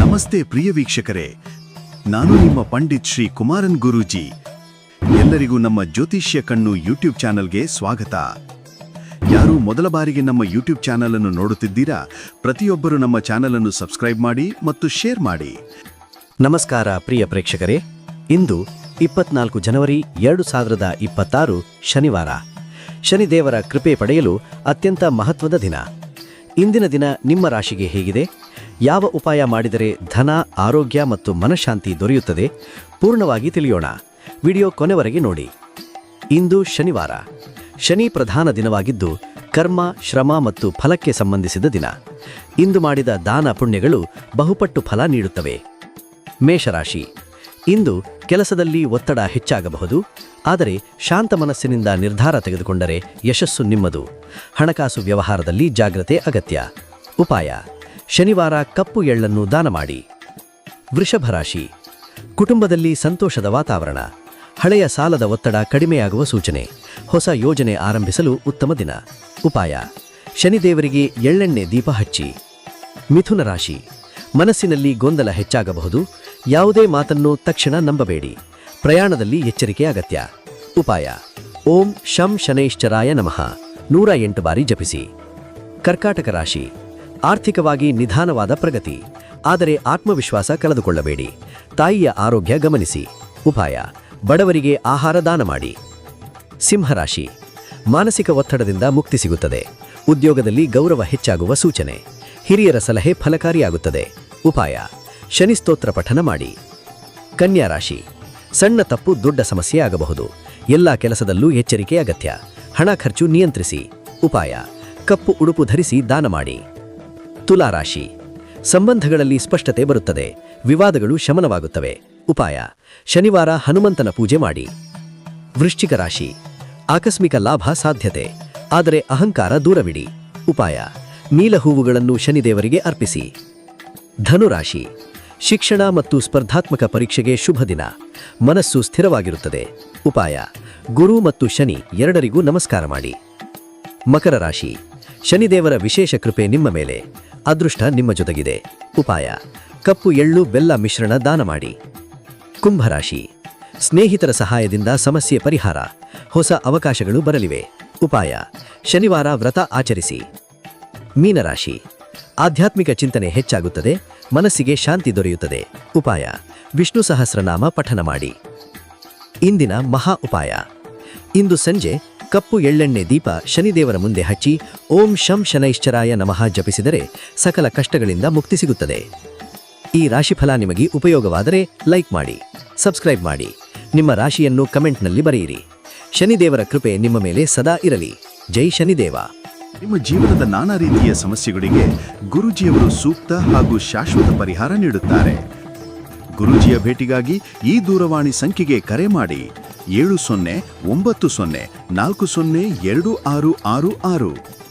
ನಮಸ್ತೆ ಪ್ರಿಯ ವೀಕ್ಷಕರೇ. ನಾನು ನಿಮ್ಮ ಪಂಡಿತ್ ಶ್ರೀ ಕುಮಾರನ್ ಗುರೂಜಿ. ಎಲ್ಲರಿಗೂ ನಮ್ಮ ಜ್ಯೋತಿಷ್ಯ ಕಣ್ಣು ಯೂಟ್ಯೂಬ್ ಚಾನಲ್ಗೆ ಸ್ವಾಗತ. ಯಾರು ಮೊದಲ ಬಾರಿಗೆ ನಮ್ಮ ಯೂಟ್ಯೂಬ್ ಚಾನಲ್ ಅನ್ನು ನೋಡುತ್ತಿದ್ದೀರಾ, ಪ್ರತಿಯೊಬ್ಬರು ನಮ್ಮ ಚಾನಲ್ ಅನ್ನು ಸಬ್ಸ್ಕ್ರೈಬ್ ಮಾಡಿ ಮತ್ತು ಶೇರ್ ಮಾಡಿ. ನಮಸ್ಕಾರ ಪ್ರಿಯ ಪ್ರೇಕ್ಷಕರೇ. ಇಂದು ಇಪ್ಪತ್ನಾಲ್ಕು ಜನವರಿ ಎರಡು ಸಾವಿರದ ಇಪ್ಪತ್ತಾರು ಶನಿವಾರ. ಶನಿದೇವರ ಕೃಪೆ ಪಡೆಯಲು ಅತ್ಯಂತ ಮಹತ್ವದ ದಿನ. ಇಂದಿನ ದಿನ ನಿಮ್ಮ ರಾಶಿಗೆ ಹೇಗಿದೆ? ಯಾವ ಉಪಾಯ ಮಾಡಿದರೆ ಧನ, ಆರೋಗ್ಯ ಮತ್ತು ಮನಃಶಾಂತಿ ದೊರೆಯುತ್ತದೆ ಪೂರ್ಣವಾಗಿ ತಿಳಿಯೋಣ. ವಿಡಿಯೋ ಕೊನೆವರೆಗೆ ನೋಡಿ. ಇಂದು ಶನಿವಾರ. ಶನಿ ಪ್ರಧಾನ ದಿನವಾಗಿದ್ದು ಕರ್ಮ, ಶ್ರಮ ಮತ್ತು ಫಲಕ್ಕೆ ಸಂಬಂಧಿಸಿದ ದಿನ. ಇಂದು ಮಾಡಿದ ದಾನ ಪುಣ್ಯಗಳು ಬಹುಪಟ್ಟು ಫಲ ನೀಡುತ್ತವೆ. ಮೇಷರಾಶಿ. ಇಂದು ಕೆಲಸದಲ್ಲಿ ಒತ್ತಡ ಹೆಚ್ಚಾಗಬಹುದು. ಆದರೆ ಶಾಂತ ಮನಸ್ಸಿನಿಂದ ನಿರ್ಧಾರ ತೆಗೆದುಕೊಂಡರೆ ಯಶಸ್ಸು ನಿಮ್ಮದು. ಹಣಕಾಸು ವ್ಯವಹಾರದಲ್ಲಿ ಜಾಗ್ರತೆ ಅಗತ್ಯ. ಉಪಾಯ. ಶನಿವಾರ ಕಪ್ಪು ಎಳ್ಳನ್ನು ದಾನ ಮಾಡಿ. ವೃಷಭ ರಾಶಿ. ಕುಟುಂಬದಲ್ಲಿ ಸಂತೋಷದ ವಾತಾವರಣ. ಹಳೆಯ ಸಾಲದ ಒತ್ತಡ ಕಡಿಮೆಯಾಗುವ ಸೂಚನೆ. ಹೊಸ ಯೋಜನೆ ಆರಂಭಿಸಲು ಉತ್ತಮ ದಿನ. ಉಪಾಯ. ಶನಿದೇವರಿಗೆ ಎಳ್ಳೆಣ್ಣೆ ದೀಪ ಹಚ್ಚಿ. ಮಿಥುನ ರಾಶಿ. ಮನಸ್ಸಿನಲ್ಲಿ ಗೊಂದಲ ಹೆಚ್ಚಾಗಬಹುದು. ಯಾವುದೇ ಮಾತನ್ನು ತಕ್ಷಣ ನಂಬಬೇಡಿ. ಪ್ರಯಾಣದಲ್ಲಿ ಎಚ್ಚರಿಕೆ ಅಗತ್ಯ. ಉಪಾಯ. ಓಂ ಶಂ ಶನೈಶ್ಚರಾಯ ನಮಃ. ನೂರ ಎಂಟು ಬಾರಿ ಜಪಿಸಿ. ಕರ್ಕಾಟಕ ರಾಶಿ. ಆರ್ಥಿಕವಾಗಿ ನಿಧಾನವಾದ ಪ್ರಗತಿ. ಆದರೆ ಆತ್ಮವಿಶ್ವಾಸ ಕಳೆದುಕೊಳ್ಳಬೇಡಿ. ತಾಯಿಯ ಆರೋಗ್ಯ ಗಮನಿಸಿ. ಉಪಾಯ, ಬಡವರಿಗೆ ಆಹಾರ ದಾನ ಮಾಡಿ. ಸಿಂಹರಾಶಿ, ಮಾನಸಿಕ ಒತ್ತಡದಿಂದ ಮುಕ್ತಿ ಸಿಗುತ್ತದೆ. ಉದ್ಯೋಗದಲ್ಲಿ ಗೌರವ ಹೆಚ್ಚಾಗುವ ಸೂಚನೆ. ಹಿರಿಯರ ಸಲಹೆ ಫಲಕಾರಿಯಾಗುತ್ತದೆ. ಉಪಾಯ ಶನಿಸ್ತೋತ್ರ ಪಠನ ಮಾಡಿ. ಕನ್ಯಾ ರಾಶಿ, ಸಣ್ಣ ತಪ್ಪು ದೊಡ್ಡ ಸಮಸ್ಯೆ ಆಗಬಹುದು. ಎಲ್ಲ ಕೆಲಸದಲ್ಲೂ ಎಚ್ಚರಿಕೆ ಅಗತ್ಯ. ಹಣ ಖರ್ಚು ನಿಯಂತ್ರಿಸಿ. ಉಪಾಯ, ಕಪ್ಪು ಉಡುಪು ಧರಿಸಿ ದಾನ ಮಾಡಿ. ತುಲಾರಾಶಿ ಸಂಬಂಧಗಳಲ್ಲಿ ಸ್ಪಷ್ಟತೆ ಬರುತ್ತದೆ. ವಿವಾದಗಳು ಶಮನವಾಗುತ್ತವೆ. ಉಪಾಯ. ಶನಿವಾರ ಹನುಮಂತನ ಪೂಜೆ ಮಾಡಿ. ವೃಶ್ಚಿಕ ರಾಶಿ. ಆಕಸ್ಮಿಕ ಲಾಭ ಸಾಧ್ಯತೆ. ಆದರೆ ಅಹಂಕಾರ ದೂರವಿಡಿ. ಉಪಾಯ. ನೀಲ ಹೂವುಗಳನ್ನು ಶನಿದೇವರಿಗೆ ಅರ್ಪಿಸಿ. ಧನುರಾಶಿ ಶಿಕ್ಷಣ ಮತ್ತು ಸ್ಪರ್ಧಾತ್ಮಕ ಪರೀಕ್ಷೆಗೆ ಶುಭ ದಿನ. ಮನಸ್ಸು ಸ್ಥಿರವಾಗಿರುತ್ತದೆ. ಉಪಾಯ. ಗುರು ಮತ್ತು ಶನಿ ಎರಡರಿಗೂ ನಮಸ್ಕಾರ ಮಾಡಿ. ಮಕರ ರಾಶಿ. ಶನಿದೇವರ ವಿಶೇಷ ಕೃಪೆ ನಿಮ್ಮ ಮೇಲೆ. ಅದೃಷ್ಟ ನಿಮ್ಮ ಜೊತೆಗಿದೆ. ಉಪಾಯ. ಕಪ್ಪು ಎಳ್ಳು ಬೆಲ್ಲ ಮಿಶ್ರಣ ದಾನ ಮಾಡಿ. ಕುಂಭರಾಶಿ. ಸ್ನೇಹಿತರ ಸಹಾಯದಿಂದ ಸಮಸ್ಯೆ ಪರಿಹಾರ. ಹೊಸ ಅವಕಾಶಗಳು ಬರಲಿವೆ. ಉಪಾಯ. ಶನಿವಾರ ವ್ರತ ಆಚರಿಸಿ. ಮೀನರಾಶಿ. ಆಧ್ಯಾತ್ಮಿಕ ಚಿಂತನೆ ಹೆಚ್ಚಾಗುತ್ತದೆ. ಮನಸ್ಸಿಗೆ ಶಾಂತಿ ದೊರೆಯುತ್ತದೆ. ಉಪಾಯ. ವಿಷ್ಣು ಸಹಸ್ರನಾಮ ಪಠನ ಮಾಡಿ. ಇಂದಿನ ಮಹಾ ಉಪಾಯ. ಇಂದು ಸಂಜೆ ಕಪ್ಪು ಎಳ್ಳೆಣ್ಣೆ ದೀಪ ಶನಿದೇವರ ಮುಂದೆ ಹಚ್ಚಿ ಓಂ ಶಂ ಶನೈಶ್ಚರಾಯ ನಮಃ ಜಪಿಸಿದರೆ ಸಕಲ ಕಷ್ಟಗಳಿಂದ ಮುಕ್ತಿ ಸಿಗುತ್ತದೆ. ಈ ರಾಶಿಫಲ ನಿಮಗೆ ಉಪಯೋಗವಾದರೆ ಲೈಕ್ ಮಾಡಿ, ಸಬ್ಸ್ಕ್ರೈಬ್ ಮಾಡಿ. ನಿಮ್ಮ ರಾಶಿಯನ್ನು ಕಮೆಂಟ್ನಲ್ಲಿ ಬರೆಯಿರಿ. ಶನಿದೇವರ ಕೃಪೆ ನಿಮ್ಮ ಮೇಲೆ ಸದಾ ಇರಲಿ. ಜೈ ಶನಿದೇವ. ನಿಮ್ಮ ಜೀವನದ ನಾನಾ ರೀತಿಯ ಸಮಸ್ಯೆಗಳಿಗೆ ಗುರುಜಿಯವರು ಸೂಕ್ತ ಹಾಗೂ ಶಾಶ್ವತ ಪರಿಹಾರ ನೀಡುತ್ತಾರೆ. ಗುರುಜಿಯ ಭೇಟಿಗಾಗಿ ಈ ದೂರವಾಣಿ ಸಂಖ್ಯೆಗೆ ಕರೆ ಮಾಡಿ. ಏಳು ಸೊನ್ನೆ ಒಂಬತ್ತು ಸೊನ್ನೆ ನಾಲ್ಕು ಸೊನ್ನೆ ಎರಡು ಆರು ಆರು ಆರು.